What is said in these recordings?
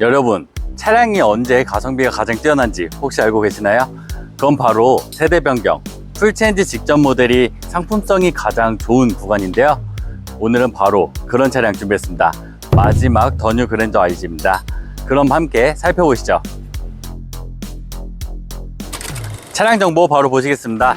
여러분, 차량이 언제 가성비가 가장 뛰어난지 혹시 알고 계시나요? 그건 바로 세대 변경, 풀체인지 직전 모델이 상품성이 가장 좋은 구간인데요. 오늘은 바로 그런 차량 준비했습니다. 마지막 더뉴 그랜저 IG입니다. 그럼 함께 살펴보시죠. 차량 정보 바로 보시겠습니다.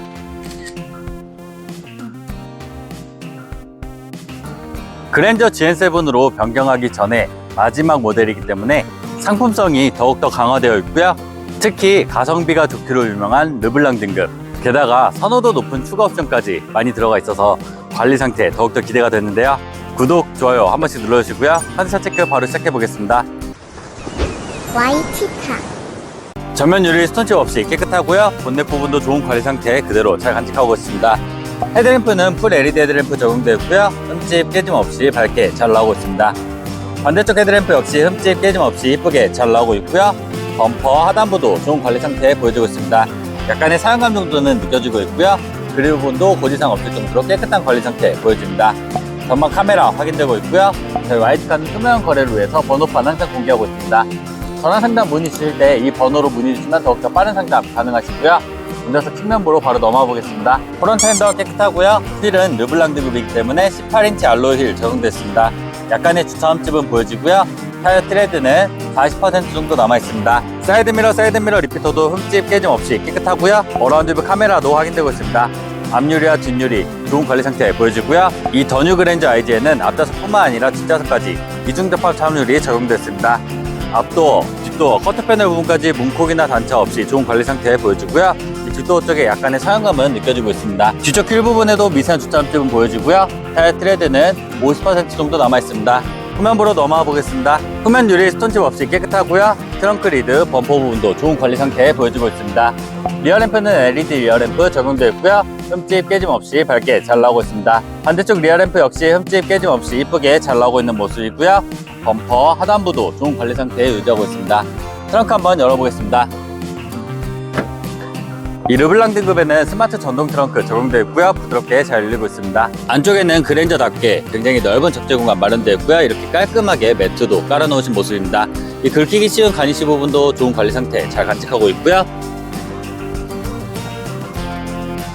그랜저 GN7으로 변경하기 전에 마지막 모델이기 때문에 상품성이 더욱더 강화되어 있고요. 특히 가성비가 좋기로 유명한 르블랑 등급, 게다가 선호도 높은 추가 옵션까지 많이 들어가 있어서 관리 상태 더욱더 기대가 되는데요. 구독, 좋아요 한 번씩 눌러주시고요. 환차 체크 바로 시작해 보겠습니다. 와이티카 전면 유리 스톤칩 없이 깨끗하고요. 본넷 부분도 좋은 관리 상태 그대로 잘 간직하고 있습니다. 헤드램프는 풀 LED 헤드램프 적용되어 있고요. 흠집 깨짐 없이 밝게 잘 나오고 있습니다. 반대쪽 헤드램프 역시 흠집 깨짐 없이 이쁘게 잘 나오고 있고요. 범퍼 하단부도 좋은 관리 상태 보여주고 있습니다. 약간의 사용감 정도는 느껴지고 있고요. 그릴 부분도 고지상 없을 정도로 깨끗한 관리 상태 보여줍니다. 전방 카메라 확인되고 있고요. 저희 와이트카는 투명 거래를 위해서 번호판 항상 공개하고 있습니다. 전화 상담 문의 주실 때 이 번호로 문의 주시면 더욱더 빠른 상담 가능하시고요. 운전석 측면부로 바로 넘어가 보겠습니다. 프론트 핸더 깨끗하고요. 휠은 르블랑 등급이기 때문에 18인치 알로이 휠 적용됐습니다. 약간의 주차 흠집은 보여지고요. 타이어 트레드는 40% 정도 남아 있습니다. 사이드미러, 사이드미러 리피터도 흠집 깨짐 없이 깨끗하고요. 어라운드 뷰 카메라도 확인되고 있습니다. 앞유리와 뒷유리 좋은 관리 상태 보여지고요. 이 더 뉴 그랜저 IG에는 앞좌석뿐만 아니라 뒷좌석까지 이중 접합 차음유리 적용됐습니다. 앞도어, 뒷도어, 커트 패널 부분까지 문콕이나 단차 없이 좋은 관리 상태 보여지고요. 이 뒷도어 쪽에 약간의 사용감은 느껴지고 있습니다. 뒤쪽 휠 부분에도 미세한 주차점은 보여지고요. 타이어 트레드는 50% 정도 남아 있습니다. 후면부로 넘어가 보겠습니다. 후면 유리 스톤칩 없이 깨끗하고요. 트렁크 리드, 범퍼 부분도 좋은 관리 상태 보여주고 있습니다. 리어 램프는 LED 리어 램프 적용되어 있고요. 흠집 깨짐 없이 밝게 잘 나오고 있습니다. 반대쪽 리어 램프 역시 흠집 깨짐 없이 이쁘게 잘 나오고 있는 모습이고요. 범퍼 하단부도 좋은 관리 상태에 유지하고 있습니다. 트렁크 한번 열어보겠습니다. 이 르블랑 등급에는 스마트 전동 트렁크 적용되어 있고요. 부드럽게 잘 열리고 있습니다. 안쪽에는 그랜저답게 굉장히 넓은 적재 공간 마련되어 있고요. 이렇게 깔끔하게 매트도 깔아놓으신 모습입니다. 이 긁히기 쉬운 가니쉬 부분도 좋은 관리 상태 잘 간직하고 있고요.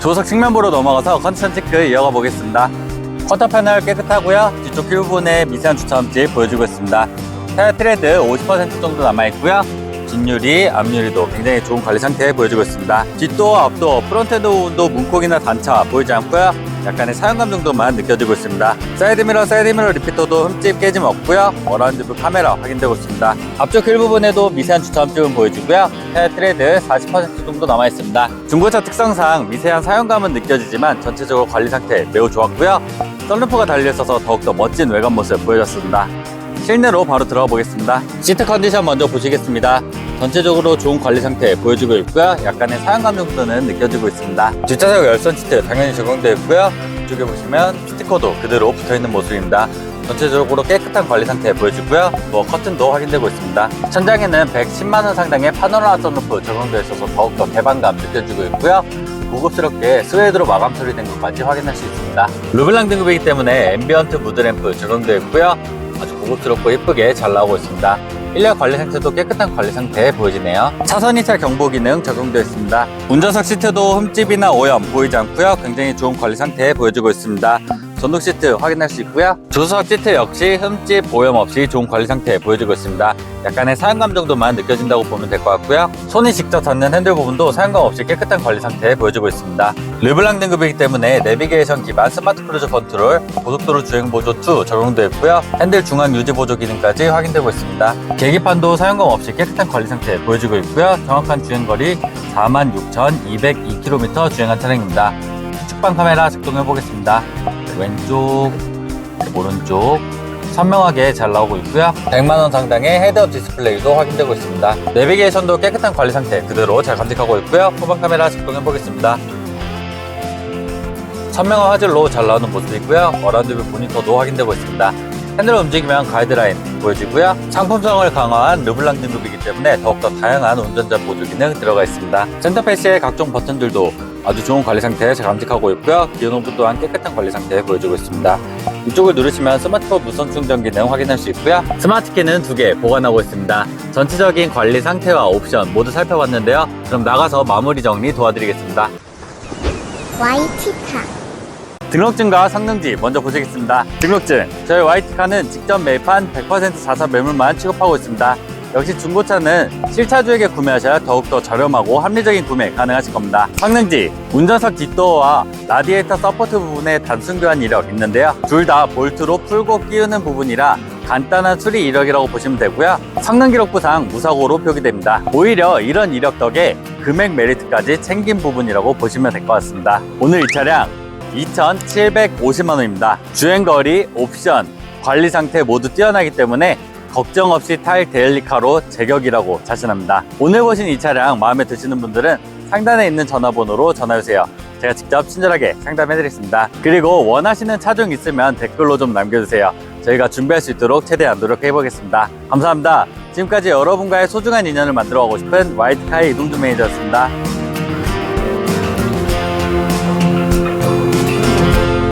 조석 측면부로 넘어가서 컨디션 체크 이어가 보겠습니다. 쿼터 패널 깨끗하고요. 뒤쪽 휠 부분에 미세한 주차 흠집 보여주고 있습니다. 타이어 트레드 50% 정도 남아있고요. 뒷유리, 앞유리도 굉장히 좋은 관리 상태 보여주고 있습니다. 뒷도어, 앞도어, 프론트엔드 부분도 문콕이나 단차 보이지 않고요. 약간의 사용 감 정도만 느껴지고 있습니다. 사이드미러, 사이드미러 리피터도 흠집 깨짐 없고요. 어라운드 뷰 카메라 확인되고 있습니다. 앞쪽 휠 부분에도 미세한 주차 흠집은 보여지고요. 타이어 트레드 40% 정도 남아 있습니다. 중고차 특성상 미세한 사용감은 느껴지지만 전체적으로 관리 상태 매우 좋았고요. 썬루프가 달려 있어서 더욱더 멋진 외관 모습 보여줬습니다. 실내로 바로 들어가 보겠습니다. 시트 컨디션 먼저 보시겠습니다. 전체적으로 좋은 관리 상태 보여주고 있고요. 약간의 사용감 정도는 느껴지고 있습니다. 뒷좌석 열선 시트 당연히 적용되어 있고요. 이쪽에 보시면 스티커도 그대로 붙어 있는 모습입니다. 전체적으로 깨끗한 관리 상태 보여주고요. 뭐 커튼도 확인되고 있습니다. 천장에는 110만 원 상당의 파노라마 선루프 적용되어 있어서 더욱더 개방감 느껴지고 있고요. 고급스럽게 스웨이드로 마감 처리된 것까지 확인할 수 있습니다. 루블랑 등급이기 때문에 앰비언트 무드램프 적용되어 있고요. 아주 고급스럽고 예쁘게 잘 나오고 있습니다. 1년 관리 상태도 깨끗한 관리 상태 보여지네요. 차선 이차 경보 기능 적용되어 있습니다. 운전석 시트도 흠집이나 오염 보이지 않고요. 굉장히 좋은 관리 상태 보여주고 있습니다. 전동 시트 확인할 수 있고요. 조수석 시트 역시 흠집, 오염 없이 좋은 관리 상태 보여주고 있습니다. 약간의 사용감 정도만 느껴진다고 보면 될 것 같고요. 손이 직접 닿는 핸들 부분도 사용감 없이 깨끗한 관리 상태 보여주고 있습니다. 르블랑 등급이기 때문에 내비게이션 기반 스마트 크루즈 컨트롤, 고속도로 주행 보조 2 적용되어 있고요. 핸들 중앙 유지 보조 기능까지 확인되고 있습니다. 계기판도 사용감 없이 깨끗한 관리 상태 보여주고 있고요. 정확한 주행거리 46,202km 주행한 차량입니다. 측방 카메라 작동해 보겠습니다. 왼쪽, 오른쪽 선명하게 잘 나오고 있고요. 100만원 상당의 헤드업 디스플레이도 확인되고 있습니다. 내비게이션도 깨끗한 관리 상태 그대로 잘 간직하고 있고요. 후방 카메라 작동해 보겠습니다. 선명한 화질로 잘 나오는 모습이고요. 어라운드 뷰 모니터도 확인되고 있습니다. 핸들을 움직이면 가이드라인 보여지고요. 상품성을 강화한 르블랑 등급이기 때문에 더욱더 다양한 운전자 보조 기능 들어가 있습니다. 센터페이스의 각종 버튼들도 아주 좋은 관리 상태 잘 감직하고 있고요. 기어 노브 또한 깨끗한 관리 상태 보여주고 있습니다. 이쪽을 누르시면 스마트폰 무선 충전 기능 확인할 수 있고요. 스마트키는 두 개 보관하고 있습니다. 전체적인 관리 상태와 옵션 모두 살펴봤는데요. 그럼 나가서 마무리 정리 도와드리겠습니다. YT카 등록증과 성능지 먼저 보시겠습니다. 등록증. 저희 YT카는 직접 매입한 100% 자사 매물만 취급하고 있습니다. 역시 중고차는 실차주에게 구매하셔야 더욱더 저렴하고 합리적인 구매 가능하실 겁니다. 성능지. 운전석 뒷도어와 라디에이터 서포트 부분에 단순 교환 이력 있는데요. 둘 다 볼트로 풀고 끼우는 부분이라 간단한 수리 이력이라고 보시면 되고요. 성능 기록부상 무사고로 표기됩니다. 오히려 이런 이력 덕에 금액 메리트까지 챙긴 부분이라고 보시면 될 것 같습니다. 오늘 이 차량 2,750만 원입니다. 주행거리, 옵션, 관리 상태 모두 뛰어나기 때문에 걱정 없이 탈 데일리카로 제격이라고 자신합니다. 오늘 보신 이 차량 마음에 드시는 분들은 상단에 있는 전화번호로 전화주세요. 제가 직접 친절하게 상담해드리겠습니다. 그리고 원하시는 차종 있으면 댓글로 좀 남겨주세요. 저희가 준비할 수 있도록 최대한 노력해보겠습니다. 감사합니다. 지금까지 여러분과의 소중한 인연을 만들어가고 싶은 와이드카의 이동준 매니저였습니다.